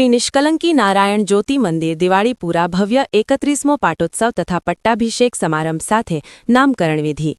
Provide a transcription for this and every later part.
Shri Nishkalanki Narayan Jyoti મંદિર દિવાળીપુરા ભવ્ય એકત્રીસમો પાટોત્સવ તથા પટ્ટાભિષેક સમારંભ સાથે નામકરણ વિધિ.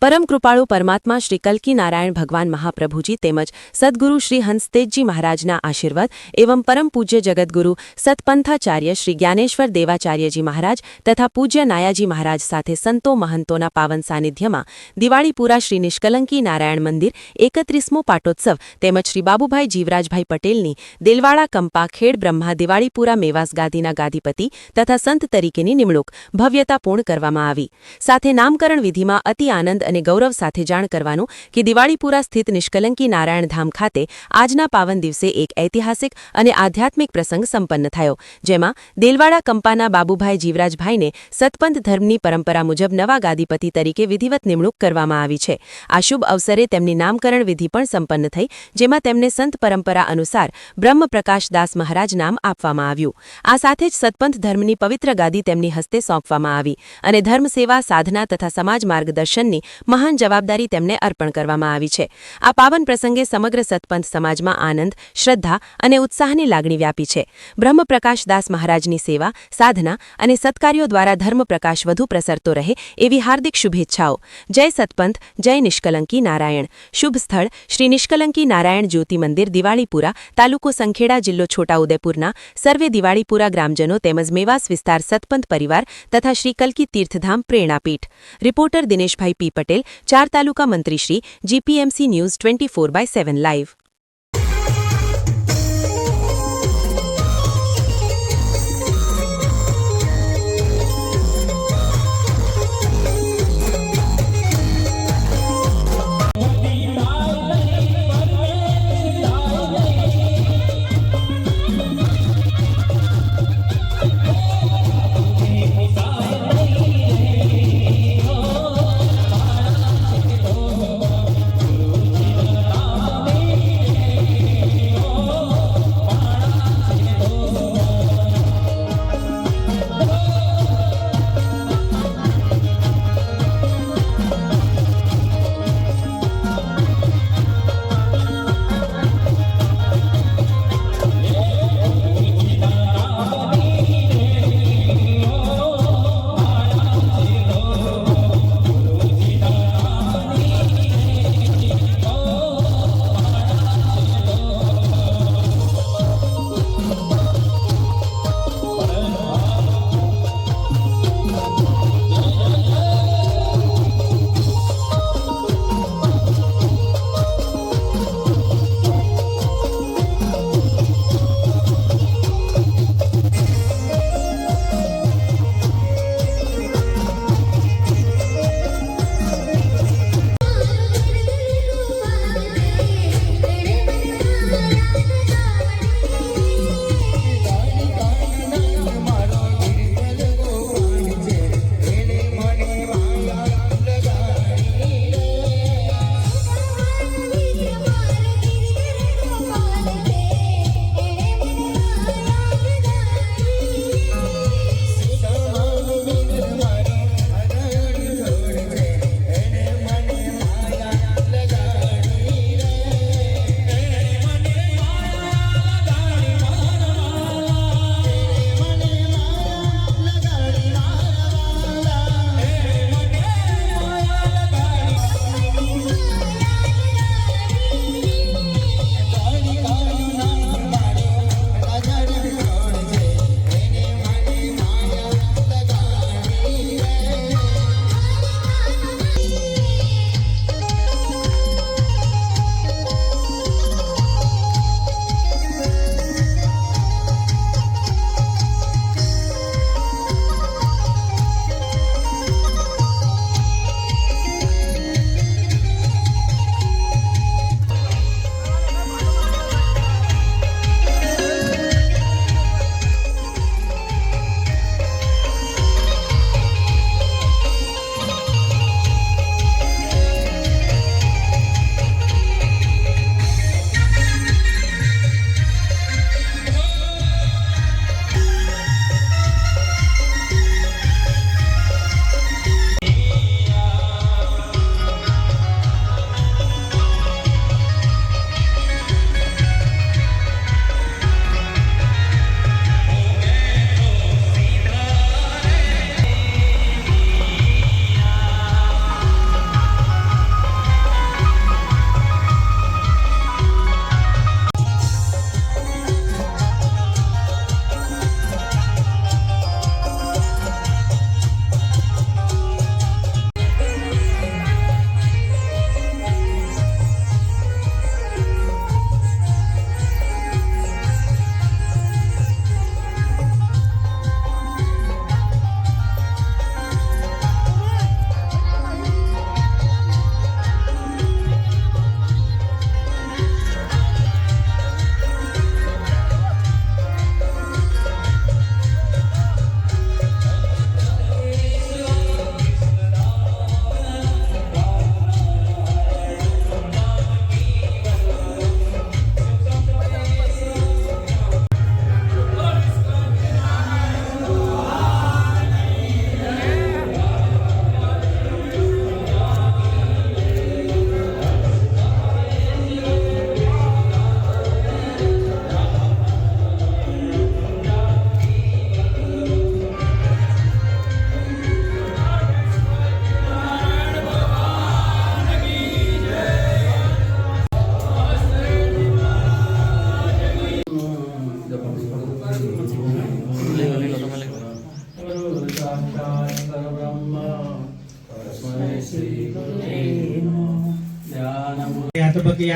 પરમ પરમાત્મા શ્રી કલ્કી નારાયણ ભગવાન મહાપ્રભુજી તેમજ સદગુરુ શ્રી હંસતેજજી મહારાજના આશીર્વાદ એવં પરમ પૂજ્ય જગદગુરુ સતપંથાચાર્ય શ્રી જ્ઞાનેશ્વર દેવાચાર્યજી મહારાજ તથા પૂજ્ય નાયાજી મહારાજ સાથે સંતો મહંતોના પાવન સાનિધ્યમાં દિવાળીપુરા શ્રી નિષ્કલંકી નારાયણ મંદિર એકત્રીસમો પાટોત્સવ તેમજ શ્રી બાબુભાઈ જીવરાજભાઈ પટેલની દિલવાડા કંપા ખેડ બ્રહ્મા દિવાળીપુરા મેવાસ ગાદીના ગાદીપતિ તથા સંત તરીકેની નિમણૂક ભવ્યતાપૂર્ણ કરવામાં આવી. સાથે નામકરણ વિધિમાં અતિ આનંદ અને ગૌરવ સાથે જાણ કરવાનું કે દિવાળીપુરા સ્થિત નિષ્કલંકી નારાયણધામ ખાતે આજના પાવન દિવસે એક ઐતિહાસિક અને આધ્યાત્મિક પ્રસંગ સંપન્ન થયો, જેમાં દેલવાડા કંપાના બાબુભાઈ જીવરાજભાઈને સતપંથ ધર્મની પરંપરા મુજબ નવા ગાદીપતિ તરીકે વિધિવત નિમણૂક કરવામાં આવી છે. આ શુભ અવસરે તેમની નામકરણ વિધિ પણ સંપન્ન થઈ, જેમાં તેમને સંત પરંપરા અનુસાર બ્રહ્મપ્રકાશ દાસ મહારાજ નામ આપવામાં આવ્યું. આ સાથે જ સતપંથ ધર્મની પવિત્ર ગાદી તેમની હસ્તે સોંપવામાં આવી અને ધર્મ સાધના તથા સમાજ માર્ગદર્શનની મહાન જવાબદારી તેમને અર્પણ કરવામાં આવી છે. આ પાવન પ્રસંગે સમગ્ર સતપંથ સમાજમાં આનંદ, શ્રદ્ધા અને ઉત્સાહની લાગણી વ્યાપી છે. બ્રહ્મપ્રકાશ દાસ મહારાજની સેવા, સાધના અને સત્કાર્યો દ્વારા ધર્મપ્રકાશ વધુ પ્રસરતો રહે એવી હાર્દિક શુભેચ્છાઓ. જય સતપંથ, જય નિષ્કલંકી નારાયણ. શુભ સ્થળ, શ્રી નિષ્કલંકી નારાયણ જ્યોતિ મંદિર, દિવાળીપુરા તાલુકો સંખેડા જિલ્લો છોટાઉદેપુરના સર્વે દિવાળીપુરા ગ્રામજનો તેમજ મેવાસ વિસ્તાર સતપંથ પરિવાર તથા શ્રી કલકી તીર્થધામ પ્રેરણાપીઠ. રિપોર્ટર દિનેશભાઈ પી પટેલ, ચાર તાલુકા મંત્રીશ્રી GPMC news twenty four by seven live.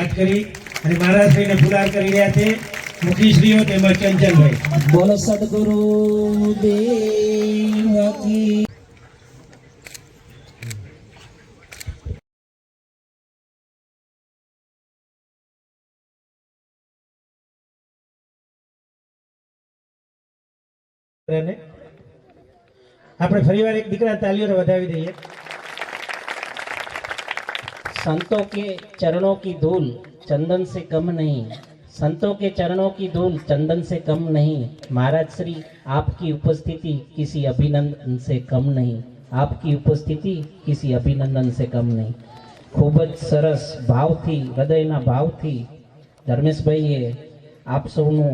યાદ કરી અને મહારાજશ્રીને પુરાર કરી રહ્યા છે. મુખીશ્રીઓ તેમજ ચંચલભાઈ. બોલો સદગુરુ દેવ આપણે ફરીવાર એક દીકરા તાલીઓ વધાવી દઈએ. संतों के चरणों की धूल चंदन से कम नहीं संतों के चरणों की धूल चंदन से कम नहीं महाराज श्री आपकी उपस्थिति किसी अभिनंदन से कम नहीं आपकी उपस्थिति किसी अभिनंदन से कम નહીં ખૂબ જ સરસ ભાવથી હૃદયના ભાવથી ધર્મેશભાઈએ આપ સૌનું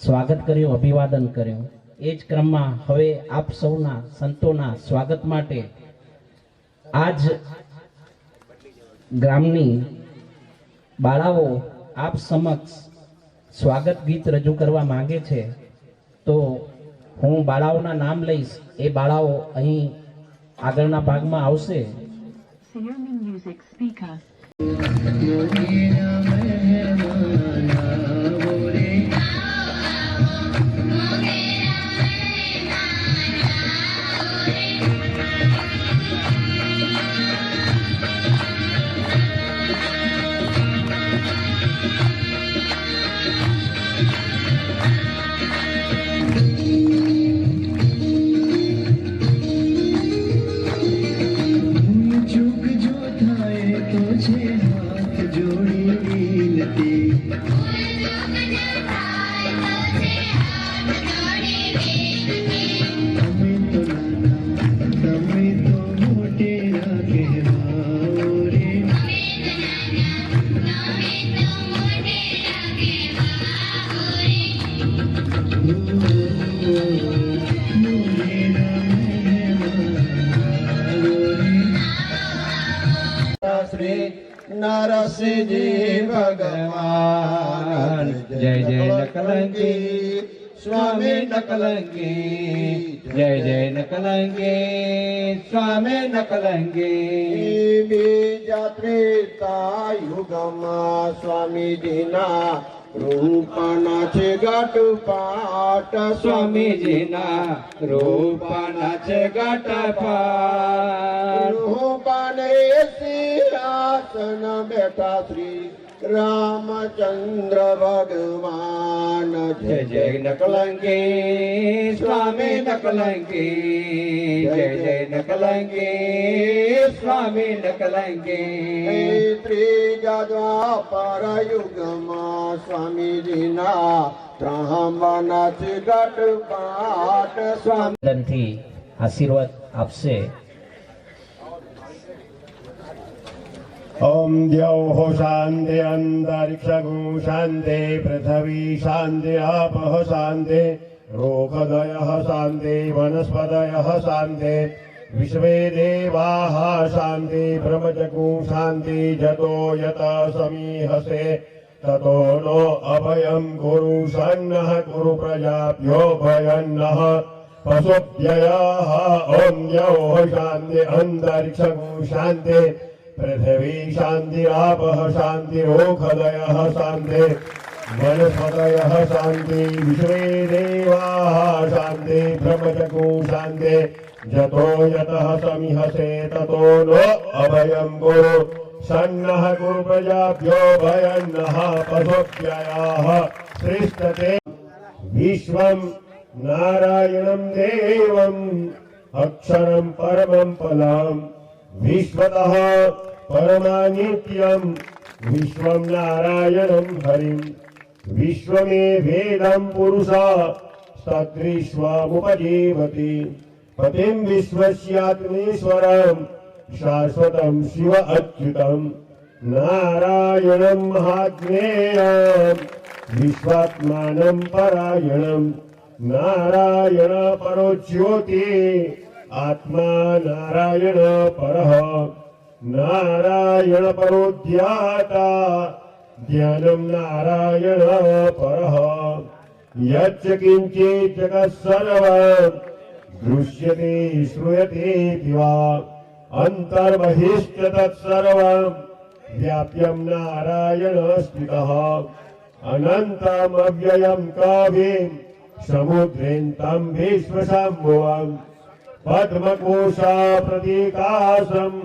સ્વાગત કર્યું અભિવાદન કર્યું એ જ ક્રમમાં હવે આપ સૌના સંતોના સ્વાગત માટે આજ ગ્રામની બાળાઓ આપ સમક્ષ સ્વાગત ગીત રજૂ કરવા માંગે છે તો હું બાળાઓના નામ લઈશ. એ બાળાઓ અહીં આગળના ભાગમાં આવશે. વિનતી અમે તો નાના તમે તો નકલંકી જય જય નકલંગે સ્વામી નકલંગે બીજા ત્રેતા યુગમાં સ્વામીજીના રૂપના છે ગટ પાટ સ્વામીજીના રૂપના છે ગટ પાટ રૂપાને સિંહાસન બેઠા શ્રી રામચંદ્ર ભગવાન જય જય નકલંકી સ્વામી નકલંકી જય જય નકલંકી સ્વામી નકલંકી ત્રીજા દ્વાપર યુગમાં સ્વામીજીના ત્રાહંબના ગટ પાટ સ્વામી આશીર્વાદ આપશે ॐ द्यौः शान्ति अन्तरिक्षगो शान्ति पृथिवी शान्ति आपः शान्ति रोगदयः शान्ति वनस्पतयः शान्ति विश्वे देवाः शान्ति ब्रह्मजगु शान्ति जतो यत समीहसे ततो नो अभयं कुरु सन्नः कुरु प्रजाभ्यो भयन्नः पशुभ्ययः ॐ द्यौः शान्ति अन्तरिक्षगु शान्ति पृथिवी शान्ति आपः शान्ति ओखदयः शान्ति वनस्पतयः शान्ति विश्वे देवाः शान्ति ब्रह्मचकु शान्ति जतो यतः समिहसे ततो नो अभयं गुरु सन्नः कुरु प्रजाभ्यो भयन्नः पशुभ्ययाः सृष्टते विश्वं नारायणं देवम् अक्षरं परमं पदम् विश्वतः परमानित्यम् विश्वं नारायणं हरिम् विश्वमे वेदं पुरुषा सदृश्वमुपजीवति। पतिं विश्वस्यात्मेश्वरम् शाश्वतं शिव अच्युतम्। नारायणं महाज्ञेयम् विश्वात्मानं परायणम् नारायण परो ज्योति आत्मा नारायण परः। नारायण परो ध्याता ज्ञानम् नारायण परः। यच्च किञ्चित् जगत् सर्वम् दृश्यते श्रूयते वा। अन्तर्बहिश्च तत् सर्वम् व्याप्यम् नारायणस्थितः अनन्तरम् अव्ययम् की समुद्रे तम् પદ્મકોશા પ્રતિકાશમ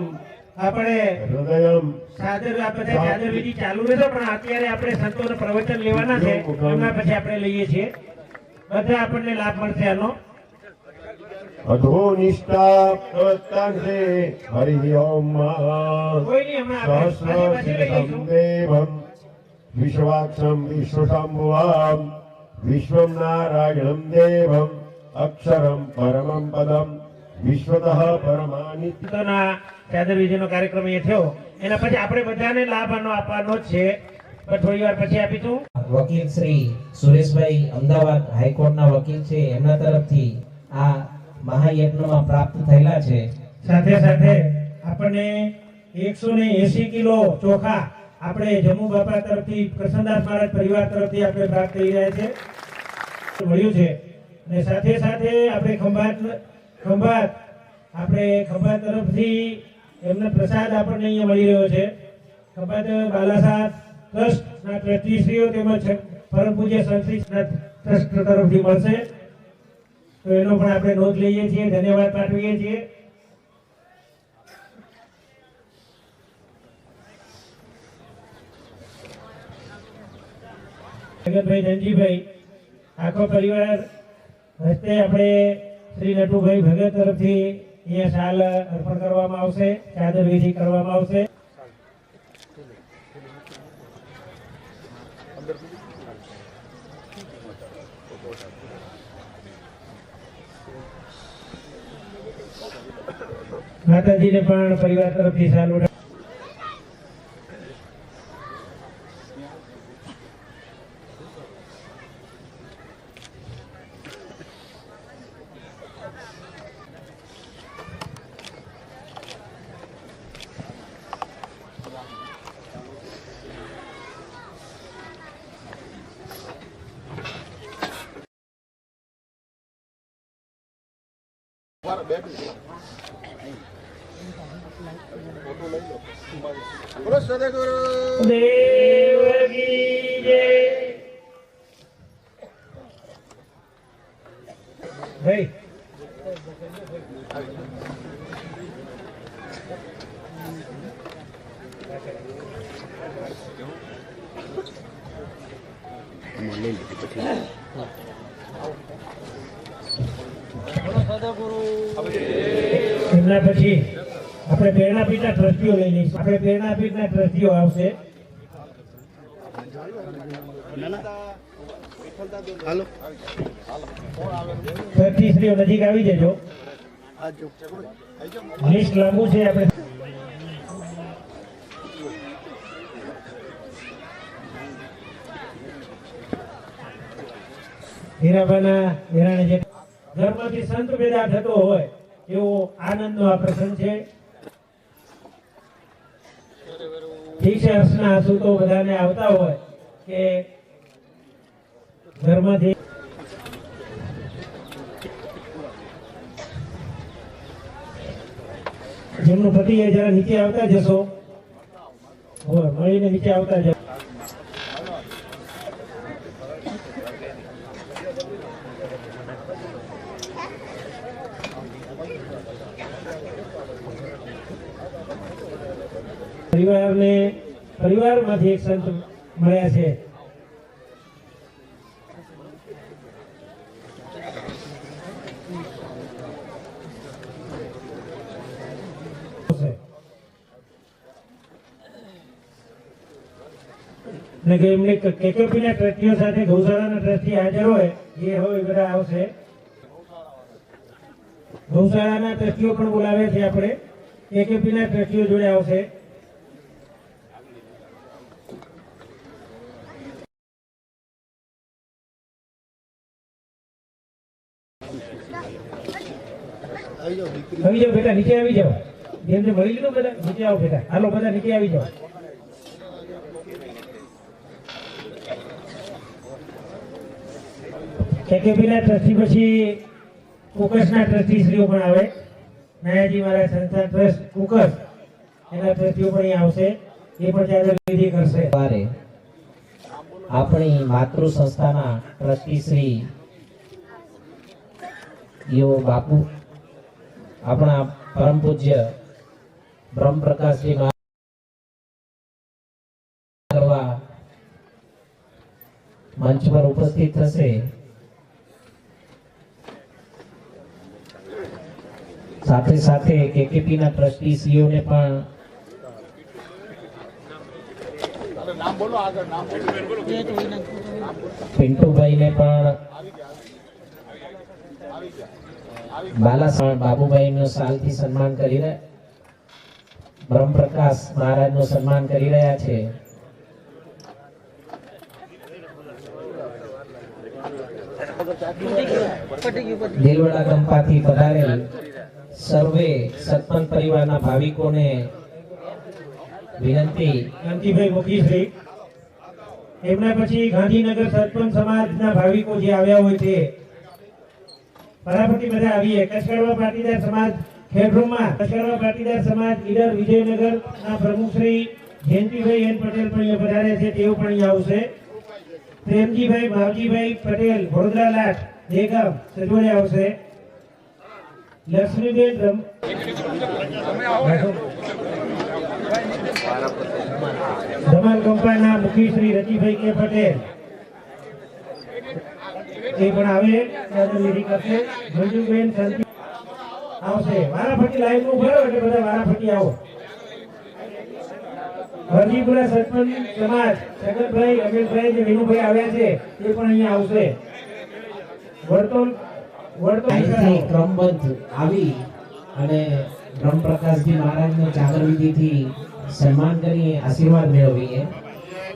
આપણે હૃદયમ સાદર આપણે સાદર વિધિ ચાલુ રહેશે પણ અત્યારે આપણે સંતોનું પ્રવચન લેવાના છે એમના પછી આપણે લઈએ છીએ. બધા આપણને લાભ મળશે આનો. અધોનિષ્ઠા હરિ ઓમ લઈશું દેવમ વિશ્વાક્ષમ વિશ્વસંભુવામ વિશ્વમ નારાયણમ દેવમ અક્ષરમ પરમમ પદમ. વિશ્વતઃ પરમાનિ સંતોના કાર્યક્રમ એ થયો. એના પછી આપણે બધાને લાભ આનો આપવાનો જ છે. પણ થોડી વાર પછી આપીશું. વકીલ શ્રી સુરેશભાઈ અમદાવાદ હાઈકોર્ટના વકીલ છે. એમના તરફથી આ મહાયજ્ઞમાં પ્રાપ્ત થયેલા છે. સાથે સાથે આપણને એકસો ને એસી કિલો ચોખા આપણે જમ્મુ બાપા તરફથી કૃષ્ણદાસ મહારાજ પરિવાર તરફથી આપણે પ્રાપ્ત થઈ રહ્યા છે. મળ્યું છે. અને સાથે સાથે આપણે ખંભાત ખંભાત. આપણે ખંભાત તરફથી એમને પ્રસાદ આપણને અહીંયા મળી રહ્યો છે. ખંભાત બાલાસાદ ટ્રસ્ટના ટ્રસ્ટીશ્રીઓ તેમજ પરમ પૂજ્ય સંશ્રી ટ્રસ્ટ તરફથી મળશે. તો એનો પણ આપણે નોંધ લઈએ છીએ, ધન્યવાદ પાઠવીએ છીએ. જગતભાઈ ધનજીભાઈ, આખો પરિવાર હસ્તે આપણે શ્રી નટુભાઈ ભગત તરફથી અહીંયા શાલ અર્પણ કરવામાં આવશે, ચાદર વિધિ કરવામાં આવશે. માતાજીને પણ પરિવાર તરફથી શાલ ઓઢા આપણે પ્રેરણાપીઠના ટ્રસ્ટીઓ આવશે. ટ્રસ્ટીશ્રીઓ નજીક આવી જજો. લિસ્ટ લાંબુ છે આપણે. હીરાબાના હીરાણી જે ધર્મથી સંત પેદા થતો હોય, એવો આનંદનો આ પ્રસંગ છે. હર્ષના આંસુ તો બધાને આવતા હોય કે ઘરમાંથી જેમનું પતિ એ જરા નીચે આવતા જશો હોય મળીને નીચે આવતા જશો પરિવારને, પરિવારમાંથી એક સંત મળ્યા છે. સાથે ગૌશાળાના ટ્રસ્ટી હાજર હોય જે હોય બધા આવશે. ગૌશાળાના ટ્રસ્ટીઓ પણ બોલાવે છે આપણે. કેકેપી ના ટ્રસ્ટીઓ જોડે આવશે. આવી જાઓ બેટા નીચે આવી જાઓ. જેમ જેમ મળી લીધું બધા નીચે આવો બેટા. હાલો બધા નીચે આવી જાઓ. કેકેપીના ટ્રસ્ટી પછી કુકસના ટ્રસ્ટી શ્રીઓ પણ આવે. નાયાજી મહારાજ સંસ્થાન ટ્રસ્ટ કુકસ. એના ટ્રસ્ટીઓ પણ અહીં આવશે. એ પણ ચાદર વિધિ કરશે. આપણી માતૃ સંસ્થાના ટ્રસ્ટી યો બાપુ, આપણા પરમ પૂજ્ય બ્રહ્મપ્રકાશજી કરવા મંચ પર ઉપસ્થિત થશે. સાથે સાથે કેકેપી ના ટ્રસ્ટી સીઓને પણ પિન્ટુભાઈને પણ બાલાસણ બાબુભાઈનું સાલથી સન્માન કરી રહ્યા બ્રહ્મપ્રકાશ મહારાજનું સન્માન કરી રહ્યા છે. દેલવાડા કંપાથી પધારેલ સર્વે સત્પંચ પરિવારના ભાવિકોને વિનંતી. કાંતિભાઈ મુખીશ્રી એમના પછી ગાંધીનગર સરપંચ સમાજના ભાવિકો જે આવ્યા હોય તે પરાપતિ બધા આવીએ. કચકડવા પાટીદાર સમાજ, ખેડરૂમમાં કચકડવા પાટીદાર સમાજ ઈડર વિજયનગર ના પ્રમુખ શ્રી જયંતિભાઈ એન પટેલ પણ અહીંયા પધારે છે, તેઓ પણ અહીંયા આવશે. પ્રેમજીભાઈ, ભાવજીભાઈ પટેલ, વડોદરા લાટ, દેગામ સજોડે આવશે. લક્ષ્મીબેન રમ ધમાલ કંપાના મુખી શ્રી રતિભાઈ કે પટેલ. એ પણ આવે ત્યાં વિધિ કરશે. મંજુબેન શાંતિ. આવશે. વારાફરતી લાઈનનું ભરો એટલે બધા વારાફરતી આવો. હરજીપુરા સરપંચ સમાજ જગતભાઈ અમિતભાઈ જે વિનુભાઈ આવ્યા છે એ પણ અહીંયા આવશે. વર્તોલ વર્તોલ ક્રમબદ્ધ આવી અને બ્રહ્મપ્રકાશજી મહારાજનો જાગરવિધિથી સન્માન કરી આશીર્વાદ મેળવીએ.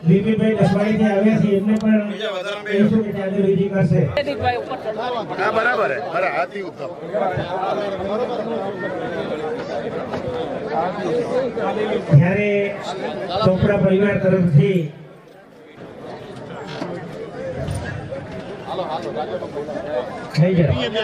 વિપિનભાઈ દસવાડીથી આવ્યા છે એમને પણ કહીશું કે ચાદર વિધિ કરશે. હા બરાબર હે. હાથી ઉત્તમ. જ્યારે ચોપડા પરિવાર તરફથી થઈ જાય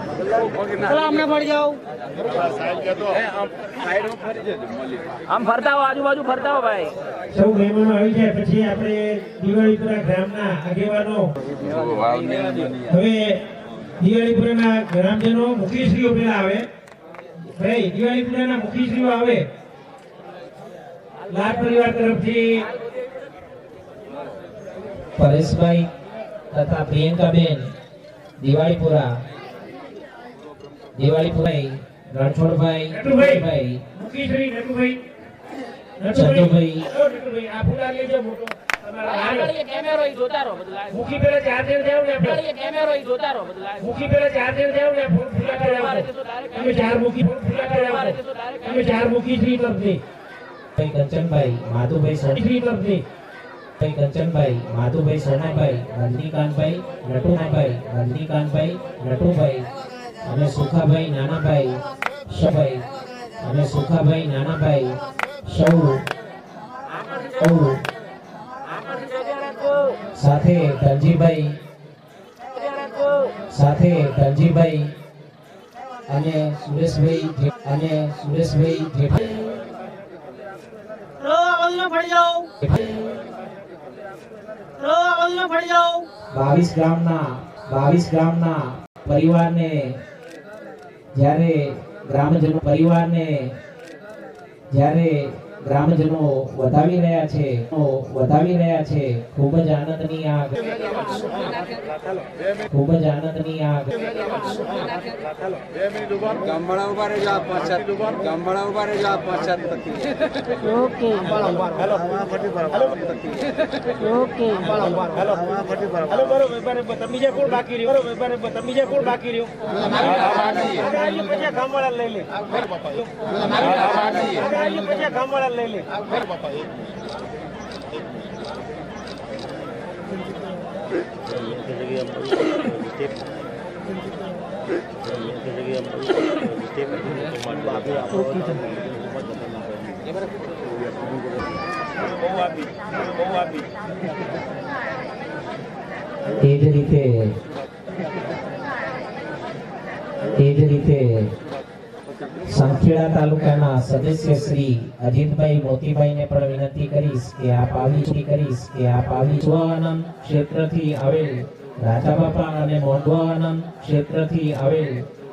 આમ ફરતા હો આજુબાજુ ફરતા હો ભાઈ. સૌ મહેમાનો આવી જાય પછી આપણે દિવાળીપુરા ગ્રામના આગેવાનો. હવે દિવાળીપુરાના ગ્રામજનો મુખીશ્રીઓ પેલા આવે. ભાઈ દિવાળીપુરાના મુખીશ્રીઓ આવે. લાલ પરિવાર તરફથી પરેશભાઈ તથા પ્રિયંકાબેન દિવાળીપુરા. દિવાળીપુરાઈ રણછોડભાઈ નટુભાઈ ભાઈ મુખીશ્રી નટુભાઈ ચંદુભાઈ. નટુભાઈ આ ફૂલા લેજો મોટો. કેમેરો જોતા રહો બધું મુખી પેલા ચાર ને કેમેરો જોતા રહો બધું મુખી પેલા ચાર જણ જાવ ને ફૂલા કરાવો તમે ચાર મુખી ફૂલ કરાવો તમે ચાર મુખી શ્રી તરફથી. ભાઈ કંચનભાઈ માધુભાઈ સોની શ્રી તરફથી. ભાઈ કંચનભાઈ માધુભાઈ સોનાભાઈ નંદીકાંતભાઈ નટુનાભાઈ નંદીકાંતભાઈ નટુભાઈ અને સુખાભાઈ નાનાભાઈ સભાઈ. અને સુખાભાઈ નાનાભાઈ સૌ. સૌ. સાથે ધનજીભાઈ. સાથે ધનજીભાઈ. અને સુરેશભાઈ અને સુરેશભાઈ જેઠાઈ બાવીસ ગામના બાવીસ ગામના પરિવારને જ્યારે ગ્રામજનો પરિવારને જ્યારે ગ્રામજનો વધાવી રહ્યા છે વધાવી રહ્યા છે. ખૂબ જ આનંદની આ ખૂબ જ આનંદની આ ગામડા ઊભા રહેજો આ પાછળ ગામડા ઊભા રહેજો આ પાછળ હાલો બરોબર બરોબર તમે જે કોણ બાકી રહ્યો બરોબર બરોબર તમે જે કોણ બાકી રહ્યો પછી ગામવાળા લઈ લે પછી ગામવાળા લઈ લે એ જ રીતે એ જ રીતે સંખેડા તાલુકાના સદસ્ય શ્રી અજીતભાઈ મોતીભાઈને પણ વિનંતી કરીશ કે આપ આવી કરીશ કે આપ આવી સ્વઆનંદ ક્ષેત્રથી આવેલ રાજાબાપા અને મોંઢવાનંદ ક્ષેત્રથી આવેલ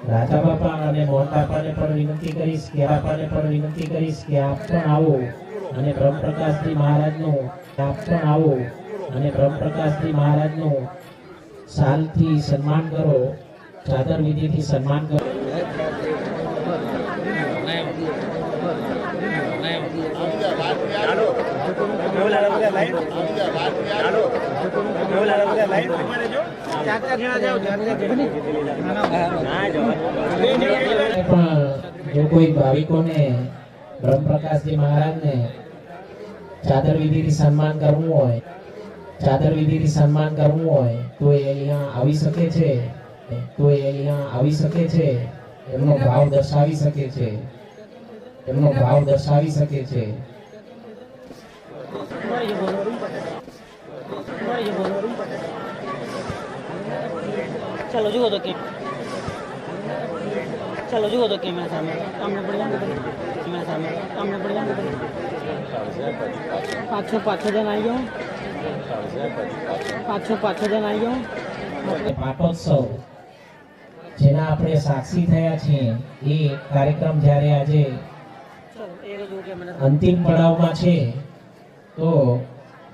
રાજાબાપા અને મોંઢાપાને પણ વિનંતી કરીશ કે આપાને પણ વિનંતી કરીશ કે આપ પણ આવો અને બ્રહ્મપ્રકાશજી મહારાજનું આપ પણ આવો અને બ્રહ્મપ્રકાશજી મહારાજનું શાલથી સન્માન કરો, ચાદર વિધિથી સન્માન કરો પણ જો કોઈ ભાવિકોને બ્રહ્મપ્રકાશજી મહારાજને ચાદર વિધિથી સન્માન કરવું હોય, ચાદર વિધિથી સન્માન કરવું હોય, તો એ અહીંયા આવી શકે છે. તો એ અહીંયા આવી શકે છે. એમનો ભાવ દર્શાવી શકે છે. એમનો ભાવ દર્શાવી શકે છે. ચાલો જુઓ તો કે ચાલો જુઓ તો કેમેરા સામે. તમને પડી કેમેરા સામે. તમને પડી પાછો પાછો જણ આવી ગયો પાછો પાછો જણ આવી ગયો પાટોત્સવ જેના આપણે સાક્ષી થયા છીએ એ કાર્યક્રમ જ્યારે આજે અંતિમ પડાવમાં છે, તો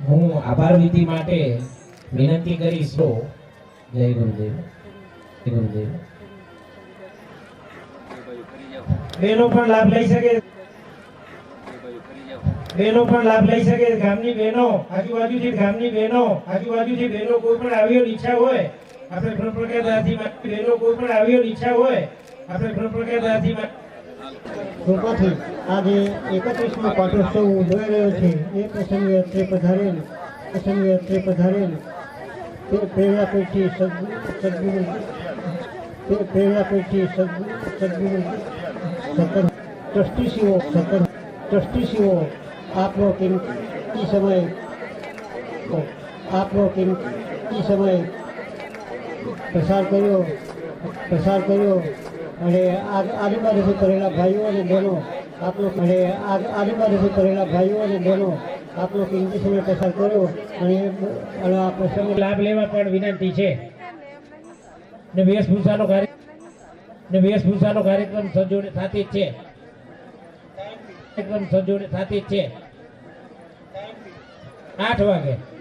હું આભાર વિધિ માટે વિનંતી કરીશ તો જય ગુરુદેવ. જય ગુરુદેવ. બહેનો પણ લાભ લઈ શકે. બહેનો પણ લાભ લઈ શકે. ગામની બહેનો આજુબાજુથી ગામની બહેનો આજુબાજુથી બહેનો કોઈ પણ આવ્યો ઈચ્છા હોય, આપણે માટે બહેનો કોઈ પણ આવ્યો ઈચ્છા હોય, આપણે પ્રકાર કૃપાથી આજે એકત્રીસમો પાટોત્સવ ઉજવાઈ રહ્યો છે. એ પ્રસંગે અત્રે પધારેલ, પ્રસંગે અત્રે પધારેલ પ્રેરણા પેઢી સદગુરુ પ્રેરણા પેઢી સદગુરુ સતર ટ્રસ્ટીસીઓ સતર ટ્રસ્ટીસીઓ, આપનો કિંમતી સમય, આપનો કિંમતી સમય પ્રસાર કર્યો પ્રસાર કર્યો. અને આજુબાજુથી કરેલા ભાઈઓ અને બહેનો, આપનો અને આજુબાજુથી કરેલા ભાઈઓ અને બહેનો, આપનો કિંમતી સમય પસાર કર્યો અને આ પ્રસંગ લાભ લેવા પણ વિનંતી છે. ને વેશભૂષાનો કાર્ય ને વેશભૂષાનો કાર્યક્રમ સજોડે થતી જ છે. કાર્યક્રમ સજોડે થતી જ છે. આઠ વાગે.